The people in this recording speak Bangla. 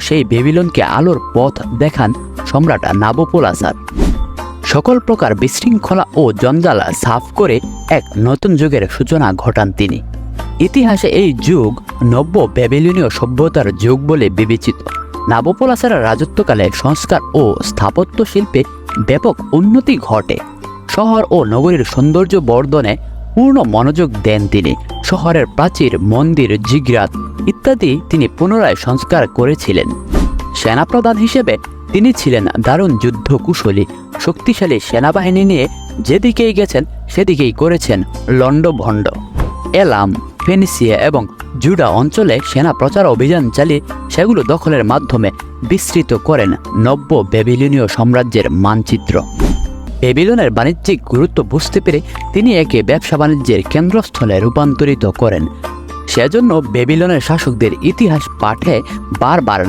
সেই বেবিলনকে আলোর পথ দেখান সম্রাট নাবোপোলাসার সকল প্রকার বিশৃঙ্খলা ও জঞ্জালা সাফ করে এক নতুন যুগের সূচনা ঘটান তিনি। ইতিহাসে এই যুগ নব্য ব্যাবিলনীয় সভ্যতার যুগ বলে বিবেচিত। নাবোপোলাসের রাজত্বকালে সংস্কার ও স্থাপত্য শিল্পে ব্যাপক উন্নতি ঘটে। শহর ও নগরীর সৌন্দর্য বর্ধনে পূর্ণ মনোযোগ দেন তিনি। শহরের প্রাচীর, মন্দির, জিগরাত ইত্যাদি তিনি পুনরায় সংস্কার করেছিলেন। সেনাপ্রধান হিসেবে তিনি ছিলেন দারুণ যুদ্ধ কুশলী শক্তিশালী সেনাবাহিনী নিয়ে যেদিকেই গেছেন, সেদিকেই করেছেন লন্ডভণ্ড এলাম, ফেনিসিয়া এবং জুডা অঞ্চলে সেনা প্রচার অভিযান চালিয়ে সেগুলো দখলের মাধ্যমে বিস্তৃত করেন নব্য বেবিলনীয় সাম্রাজ্যের মানচিত্র। বেবিলনের বাণিজ্যিক গুরুত্ব বুঝতে পেরে তিনি একে ব্যবসা বাণিজ্যের কেন্দ্রস্থলে রূপান্তরিত করেন। সেজন্য বেবিলনের শাসকদের ইতিহাস পাঠে বারবার